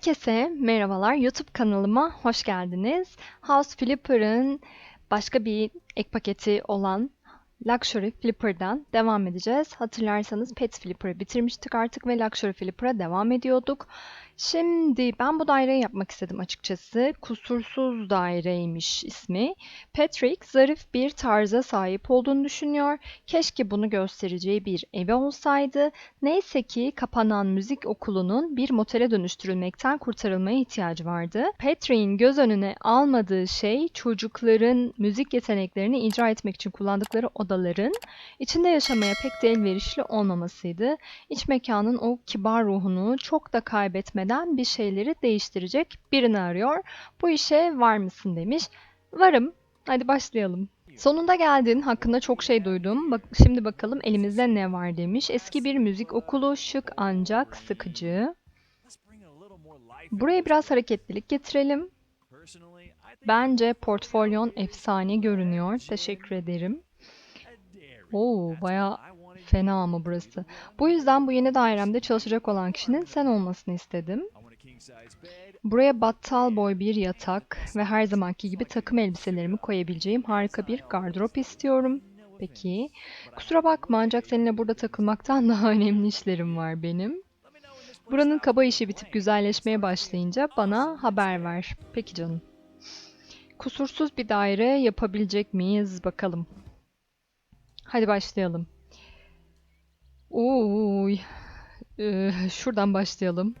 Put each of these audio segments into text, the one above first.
Herkese merhabalar. YouTube kanalıma hoş geldiniz. House Flipper'ın başka bir ek paketi olan Luxury Flipper'dan devam edeceğiz. Hatırlarsanız Pet Flipper'ı bitirmiştik artık ve Luxury Flipper'a devam ediyorduk. Şimdi ben bu daireyi yapmak istedim açıkçası. Kusursuz daireymiş ismi. Patrick zarif bir tarza sahip olduğunu düşünüyor. Keşke bunu göstereceği bir evi olsaydı. Neyse ki kapanan müzik okulunun bir motele dönüştürülmekten kurtarılmaya ihtiyacı vardı. Patrick'in göz önüne almadığı şey çocukların müzik yeteneklerini icra etmek için kullandıkları odaların içinde yaşamaya pek de elverişli olmamasıydı. İç mekanın o kibar ruhunu çok da kaybetmeden bir şeyleri değiştirecek birini arıyor. Bu işe var mısın demiş. Varım. Hadi başlayalım. Sonunda geldin. Hakkında çok şey duydum. Bak, şimdi bakalım elimizde ne var demiş. Eski bir müzik okulu, şık ancak sıkıcı. Buraya biraz hareketlilik getirelim. Bence portfolyon efsane görünüyor. Teşekkür ederim. Oo, baya fena ama burası. Bu yüzden bu yeni dairemde çalışacak olan kişinin sen olmasını istedim. Buraya battal boy bir yatak ve her zamanki gibi takım elbiselerimi koyabileceğim harika bir gardırop istiyorum. Peki. Kusura bakma ancak seninle burada takılmaktan daha önemli işlerim var benim. Buranın kaba işi bitip güzelleşmeye başlayınca bana haber ver. Peki canım. Kusursuz bir daire yapabilecek miyiz bakalım. Hadi başlayalım. Uy. Ee, şuradan başlayalım.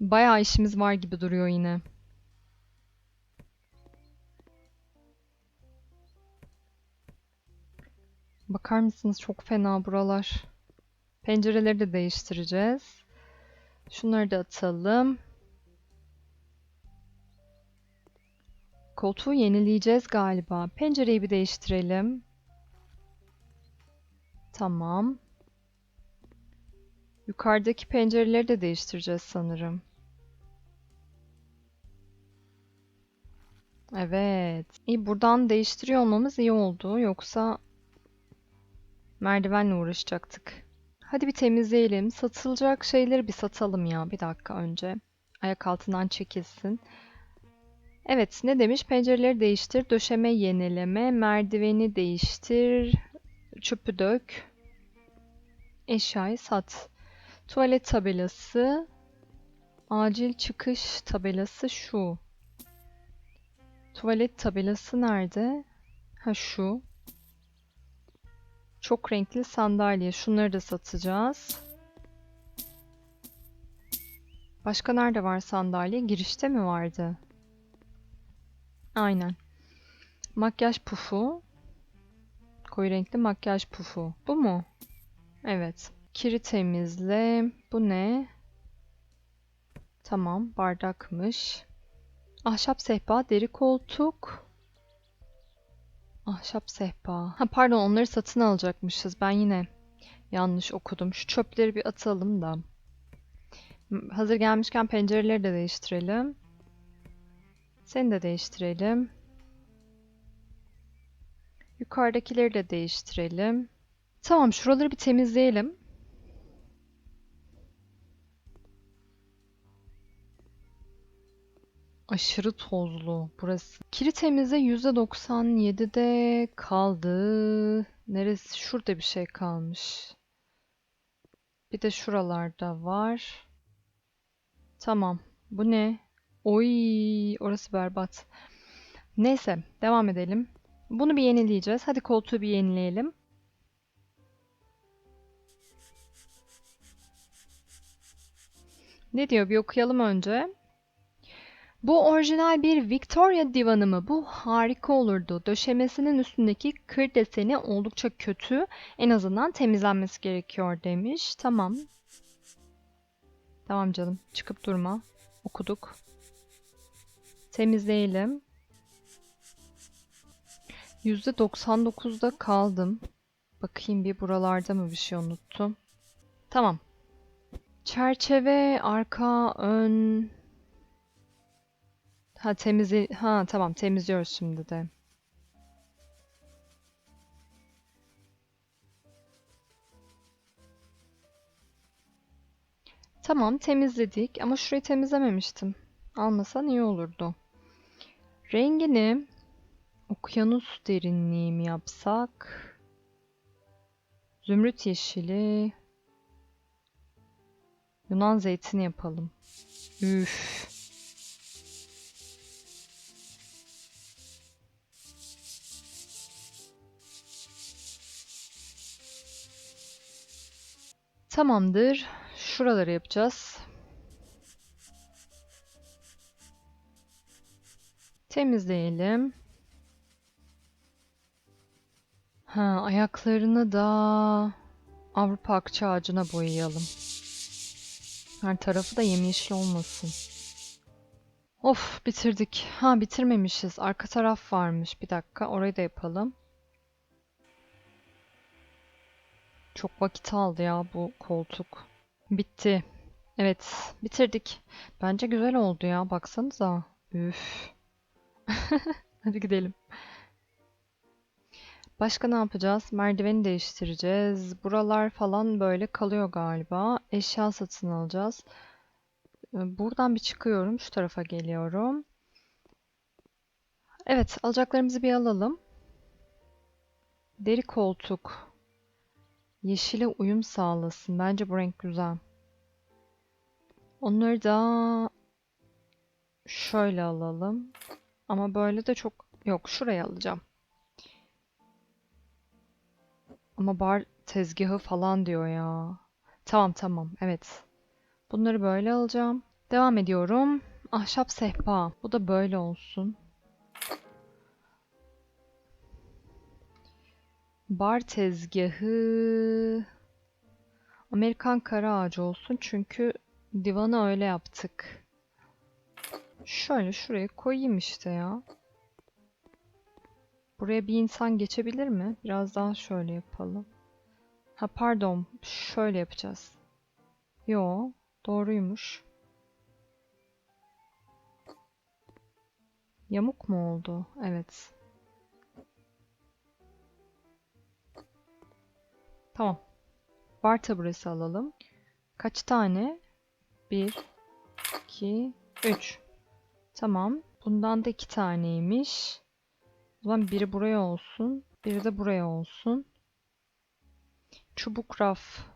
Bayağı işimiz var gibi duruyor yine. Bakar mısınız çok fena buralar. Pencereleri de değiştireceğiz. Şunları da atalım. Koltuğu yenileyeceğiz galiba. Pencereyi bir değiştirelim. Tamam. Yukarıdaki pencereleri de değiştireceğiz sanırım. Evet. İyi buradan değiştiriyor olmamız iyi oldu. Yoksa merdivenle uğraşacaktık. Hadi bir temizleyelim. Satılacak şeyleri bir satalım ya. Bir dakika önce. Ayak altından çekilsin. Evet, ne demiş? Pencereleri değiştir, döşeme yenileme, merdiveni değiştir, çöpü dök, eşyayı sat. Tuvalet tabelası, acil çıkış tabelası şu. Tuvalet tabelası nerede? Ha şu. Çok renkli sandalye. Şunları da satacağız. Başka nerede var sandalye? Girişte mi vardı? Aynen. Makyaj pufu. Koyu renkli makyaj pufu. Bu mu? Evet. Kiri temizle. Bu ne? Tamam. Bardakmış. Ahşap sehpa, deri koltuk. Ahşap sehpa. Ha pardon onları satın alacakmışız. Ben yine yanlış okudum. Şu çöpleri bir atalım da. Hazır gelmişken pencereleri de değiştirelim. Seni de değiştirelim. Yukarıdakileri de değiştirelim. Tamam şuraları bir temizleyelim. Aşırı tozlu burası. Kiri temizle %97'de kaldı. Neresi? Şurada bir şey kalmış. Bir de şuralarda var. Tamam. Bu ne? Oy, orası berbat. Neyse, devam edelim. Bunu bir yenileyeceğiz. Hadi koltuğu bir yenileyelim. Ne diyor? Bir okuyalım önce. Bu orijinal bir Victoria divanı mı? Bu harika olurdu. Döşemesinin üstündeki kır deseni oldukça kötü. En azından temizlenmesi gerekiyor demiş. Tamam. Tamam canım. Çıkıp durma. Okuduk. Temizleyelim. %99'da kaldım. Bakayım bir buralarda mı bir şey unuttum. Tamam. Çerçeve, arka, ön. Ha temizle ha tamam temizliyoruz şimdi de. Tamam temizledik ama şurayı temizlememiştim. Almasan iyi olurdu. Rengini okyanus derinliği mi yapsak? Zümrüt yeşili. Yunan zeytini yapalım. Üf. Tamamdır. Şuraları yapacağız. Temizleyelim. Ha, ayaklarını da Avrupa akça ağacına boyayalım. Her tarafı da yemyeşil olmasın. Of bitirdik. Ha bitirmemişiz. Arka taraf varmış. Bir dakika orayı da yapalım. Çok vakit aldı ya bu koltuk. Bitti. Evet bitirdik. Bence güzel oldu ya. Baksanıza. Üf. Hadi gidelim. Başka ne yapacağız? Merdiveni değiştireceğiz. Buralar falan böyle kalıyor galiba. Eşya satın alacağız. Ee, Buradan bir çıkıyorum. Şu tarafa geliyorum. Evet, alacaklarımızı bir alalım. Deri koltuk. Yeşile uyum sağlasın. Bence bu renk güzel. Onları da şöyle alalım. Ama böyle de çok... Yok, şuraya alacağım. Ama bar tezgahı falan diyor ya. Tamam tamam evet. Bunları böyle alacağım. Devam ediyorum. Ahşap sehpa. Bu da böyle olsun. Bar tezgahı. Amerikan kara ağacı olsun çünkü divanı öyle yaptık. Şöyle şuraya koyayım işte ya. Buraya bir insan geçebilir mi? Biraz daha şöyle yapalım. Ha pardon, şöyle yapacağız. Yo, doğruymuş. Yamuk mu oldu? Evet. Tamam. Bar taburesi alalım. Kaç tane? 1, 2, 3. Tamam. Bundan da iki taneymiş. O biri buraya olsun. Biri de buraya olsun. Çubuk raf.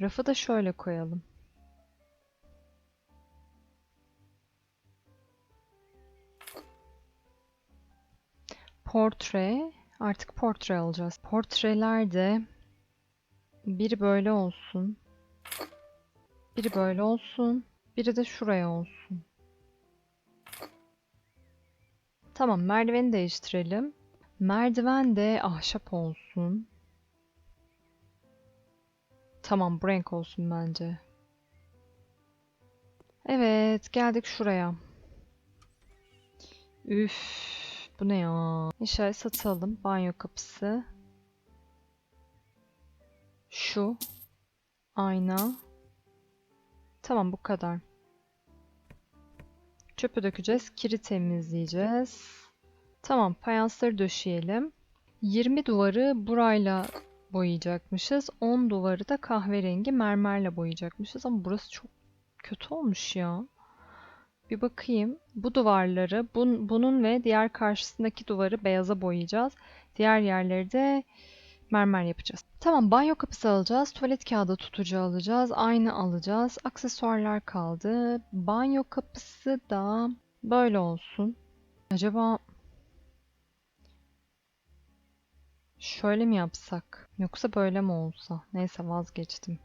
Rafı da şöyle koyalım. Portre. Artık portre alacağız. Portreler de biri böyle olsun. Biri böyle olsun. Biri de şuraya olsun. Tamam, merdiveni değiştirelim. Merdiven de ahşap olsun. Tamam, bu renk olsun bence. Evet, geldik şuraya. Üf, bu ne ya? İnşallah satalım. Banyo kapısı. Şu. Ayna. Tamam, bu kadar. Çöpü dökeceğiz. Kiri temizleyeceğiz. Tamam, fayansları döşeyelim. 20 duvarı burayla boyayacakmışız. 10 duvarı da kahverengi mermerle boyayacakmışız. Ama burası çok kötü olmuş ya. Bir bakayım. Bu duvarları, bun, bunun ve diğer karşısındaki duvarı beyaza boyayacağız. Diğer yerleri de mermer yapacağız. Tamam, banyo kapısı alacağız. Tuvalet kağıdı tutucu alacağız. Ayna alacağız. Aksesuarlar kaldı. Banyo kapısı da böyle olsun. Acaba şöyle mi yapsak? Yoksa böyle mi olsa? Neyse vazgeçtim.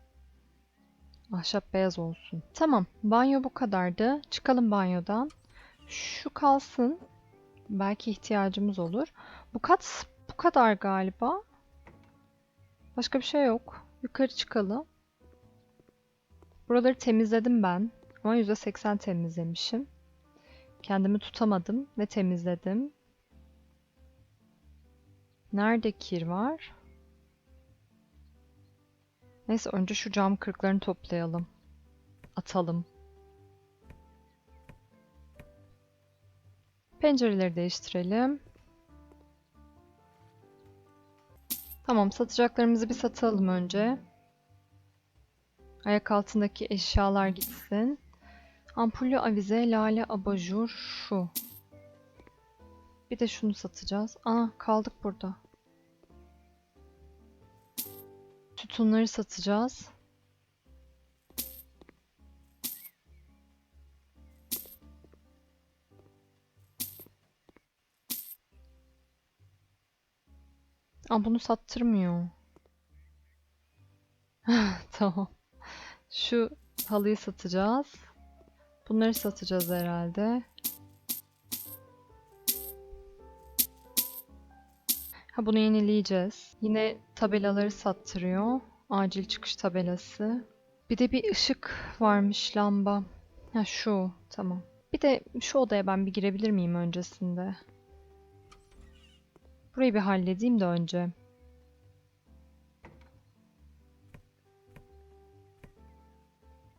Ahşap beyaz olsun. Tamam, banyo bu kadardı. Çıkalım banyodan. Şu kalsın. Belki ihtiyacımız olur. Bu kat bu kadar galiba. Başka bir şey yok. Yukarı çıkalım. Buraları temizledim ben. Ama %80 temizlemişim. Kendimi tutamadım ve temizledim. Nerede kir var? Neyse önce şu cam kırıklarını toplayalım. Atalım. Pencereleri değiştirelim. Tamam, satacaklarımızı bir satalım önce. Ayak altındaki eşyalar gitsin. Ampullü avize, lale abajur, şu. Bir de şunu satacağız. Ana kaldık burada. Sütunları satacağız. Aa, bunu sattırmıyor. Tamam. Şu halıyı satacağız. Bunları satacağız herhalde. Ha bunu yenileyeceğiz. Yine tabelaları sattırıyor. Acil çıkış tabelası. Bir de bir ışık varmış lamba. Ha şu. Tamam. Bir de şu odaya ben bir girebilir miyim öncesinde? Burayı bir halledeyim de önce.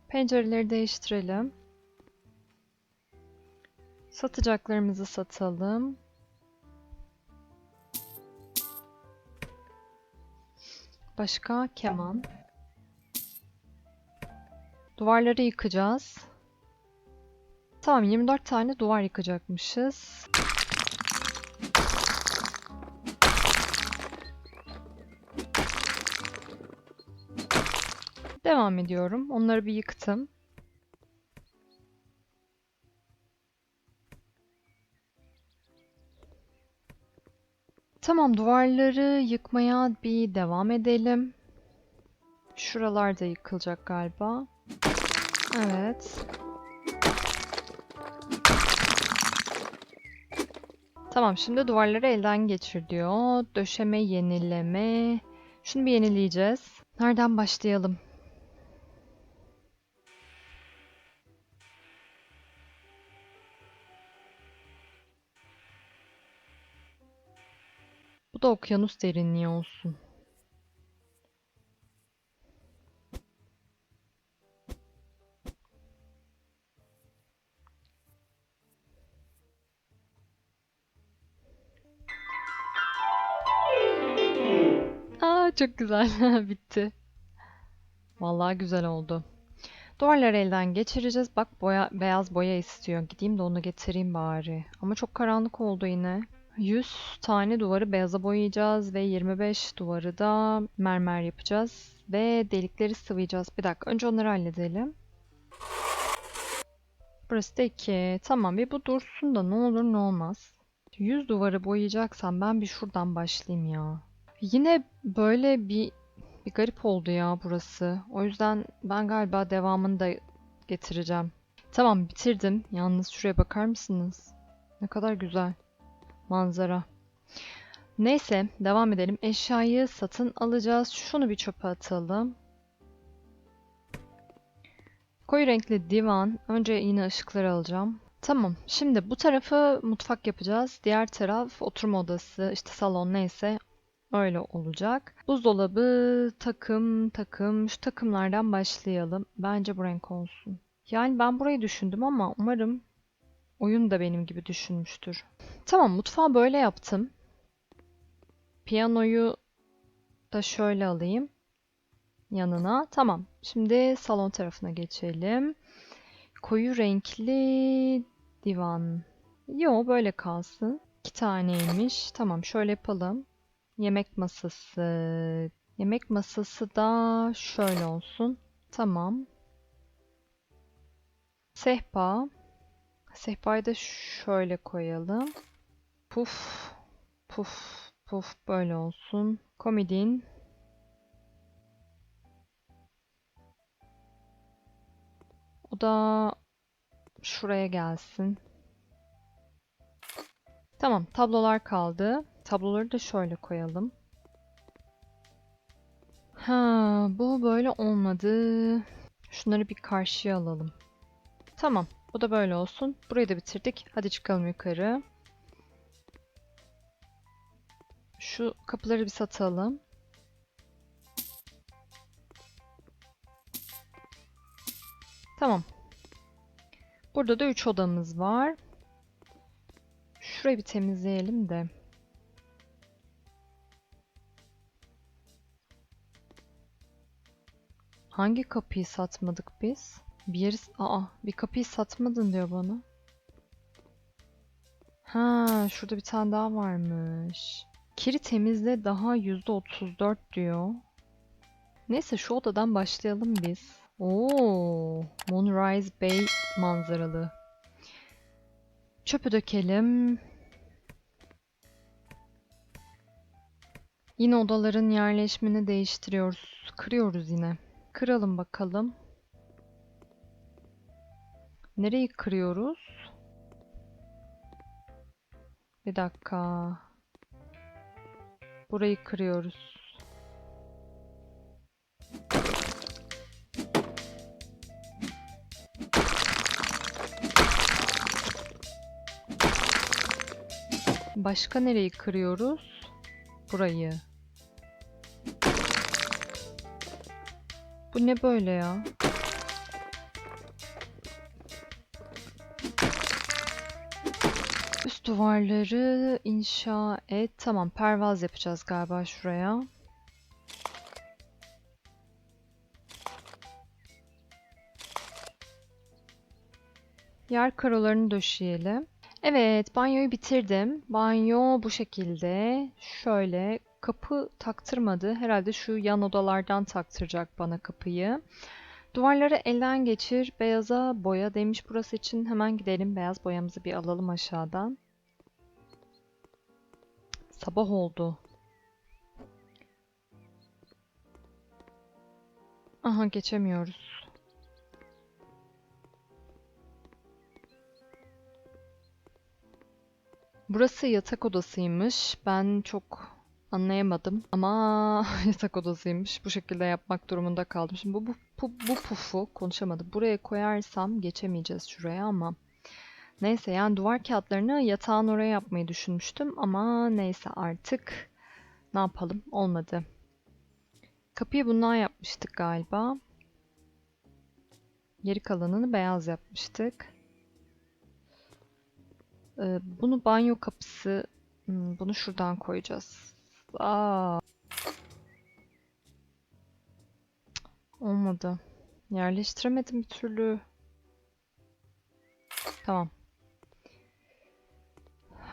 Pencereleri değiştirelim. Satacaklarımızı satalım. Başka keman. Duvarları yıkacağız. Tamam 24 tane duvar yıkacakmışız. Devam ediyorum. Onları bir yıktım. Tamam, duvarları yıkmaya bir devam edelim. Şuralar da yıkılacak galiba. Evet. Tamam, şimdi duvarları elden geçir diyor. Döşeme, yenileme. Şunu bir yenileyeceğiz. Nereden başlayalım? Bu da okyanus derinliği olsun. Aa çok güzel. Bitti. Vallahi güzel oldu. Duvarları elden geçireceğiz. Bak boya beyaz boya istiyor. Gideyim de onu getireyim bari. Ama çok karanlık oldu yine. 100 tane duvarı beyaza boyayacağız ve 25 duvarı da mermer yapacağız ve delikleri sıvayacağız. Bir dakika önce onları halledelim. Burası da 2. Tamam bir bu dursun da ne olur ne olmaz. 100 duvarı boyayacaksam ben bir şuradan başlayayım ya. Yine böyle bir bir garip oldu ya burası. O yüzden ben galiba devamını da getireceğim. Tamam bitirdim. Yalnız şuraya bakar mısınız? Ne kadar güzel manzara. Neyse devam edelim. Eşyayı satın alacağız. Şunu bir çöpe atalım. Koyu renkli divan. Önce yine ışıkları alacağım. Tamam. Şimdi bu tarafı mutfak yapacağız. Diğer taraf oturma odası, işte salon neyse öyle olacak. Buzdolabı, takım, takım. Şu takımlardan başlayalım. Bence bu renk olsun. Yani ben burayı düşündüm ama umarım oyun da benim gibi düşünmüştür. Tamam mutfağı böyle yaptım. Piyanoyu da şöyle alayım yanına. Tamam. Şimdi salon tarafına geçelim. Koyu renkli divan. Yo böyle kalsın. İki taneymiş. Tamam şöyle yapalım. Yemek masası. Yemek masası da şöyle olsun. Tamam. Sehpa. Sehpayı da şöyle koyalım. Puf, puf, puf böyle olsun. Komodin. O da şuraya gelsin. Tamam, tablolar kaldı. Tabloları da şöyle koyalım. Ha, bu böyle olmadı. Şunları bir karşıya alalım. Tamam. Bu da böyle olsun. Burayı da bitirdik. Hadi çıkalım yukarı. Şu kapıları bir satalım. Tamam. Burada da 3 odamız var. Şurayı bir temizleyelim de. Hangi kapıyı satmadık biz? Bir yeri... Aa, bir kapıyı satmadın diyor bana. Ha, şurada bir tane daha varmış. Kiri temizle daha %34 diyor. Neyse şu odadan başlayalım biz. Oo, Moonrise Bay manzaralı. Çöpü dökelim. Yine odaların yerleşimini değiştiriyoruz. Kırıyoruz yine. Kıralım bakalım. Nereyi kırıyoruz? Bir dakika. Burayı kırıyoruz. Başka nereyi kırıyoruz? Burayı. Bu ne böyle ya? Duvarları inşa et. Tamam, pervaz yapacağız galiba şuraya. Yer karolarını döşeyelim. Evet, banyoyu bitirdim. Banyo bu şekilde. Şöyle kapı taktırmadı. Herhalde şu yan odalardan taktıracak bana kapıyı. Duvarları elden geçir, beyaza boya demiş burası için. Hemen gidelim, beyaz boyamızı bir alalım aşağıdan. Sabah oldu. Aha geçemiyoruz. Burası yatak odasıymış. Ben çok anlayamadım ama yatak odasıymış. Bu şekilde yapmak durumunda kaldım. Şimdi bu, bu, bu, bu pufu konuşamadım. Buraya koyarsam geçemeyeceğiz şuraya ama neyse yani duvar kağıtlarını yatağın oraya yapmayı düşünmüştüm ama neyse artık ne yapalım olmadı. Kapıyı bundan yapmıştık galiba. Geri kalanını beyaz yapmıştık. Ee, bunu banyo kapısı, hmm, bunu şuradan koyacağız. Aa. Olmadı. Yerleştiremedim bir türlü. Tamam.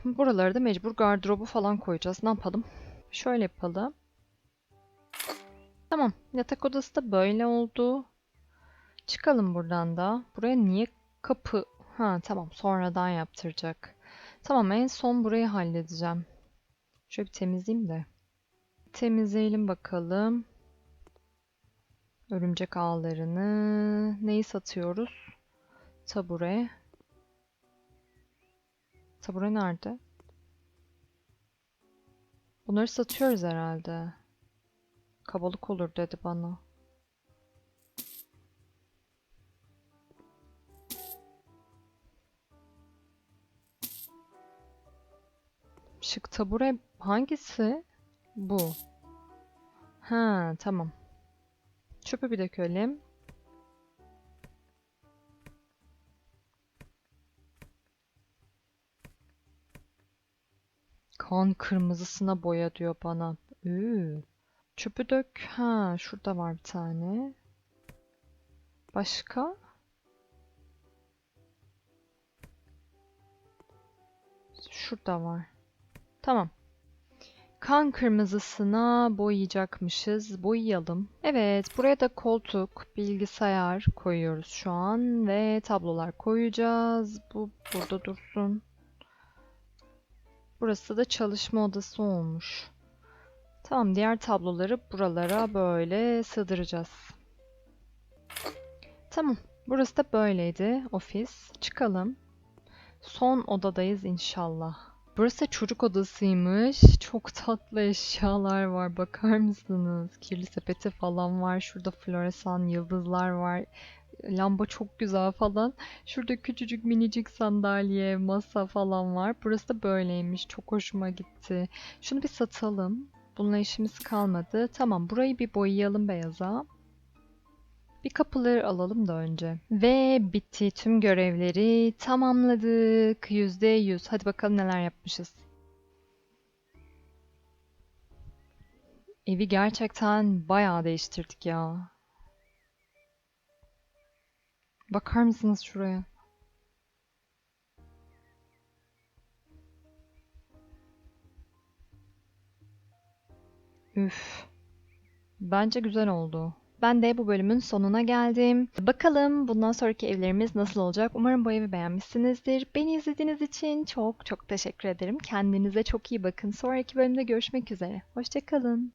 Buraları da mecbur gardırobu falan koyacağız. Ne yapalım? Şöyle yapalım. Tamam. Yatak odası da böyle oldu. Çıkalım buradan da. Buraya niye kapı... Ha tamam sonradan yaptıracak. Tamam en son burayı halledeceğim. Şöyle bir temizleyeyim de. Temizleyelim bakalım. Örümcek ağlarını. Neyi satıyoruz? Tabure. Tabure nerede? Bunları satıyoruz herhalde. Kabalık olur dedi bana. Şık tabure hangisi? Bu. Ha, tamam. Çöpü bir dökelim. Kan kırmızısına boya diyor bana. Üü. Çöpü dök. Ha, şurada var bir tane. Başka? Şurada var. Tamam. Kan kırmızısına boyayacakmışız. Boyayalım. Evet, buraya da koltuk, bilgisayar koyuyoruz şu an ve tablolar koyacağız. Bu burada dursun. Burası da çalışma odası olmuş. Tamam, diğer tabloları buralara böyle sığdıracağız. Tamam, burası da böyleydi ofis. Çıkalım. Son odadayız inşallah. Burası çocuk odasıymış. Çok tatlı eşyalar var. Bakar mısınız? Kirli sepeti falan var. Şurada floresan yıldızlar var. Lamba çok güzel falan. Şurada küçücük minicik sandalye, masa falan var. Burası da böyleymiş. Çok hoşuma gitti. Şunu bir satalım. Bununla işimiz kalmadı. Tamam burayı bir boyayalım beyaza. Bir kapıları alalım da önce. Ve bitti. Tüm görevleri tamamladık. %100. Hadi bakalım neler yapmışız. Evi gerçekten bayağı değiştirdik ya. Bakar mısınız şuraya? Üf. Bence güzel oldu. Ben de bu bölümün sonuna geldim. Bakalım bundan sonraki evlerimiz nasıl olacak? Umarım bu evi beğenmişsinizdir. Beni izlediğiniz için çok çok teşekkür ederim. Kendinize çok iyi bakın. Sonraki bölümde görüşmek üzere. Hoşçakalın.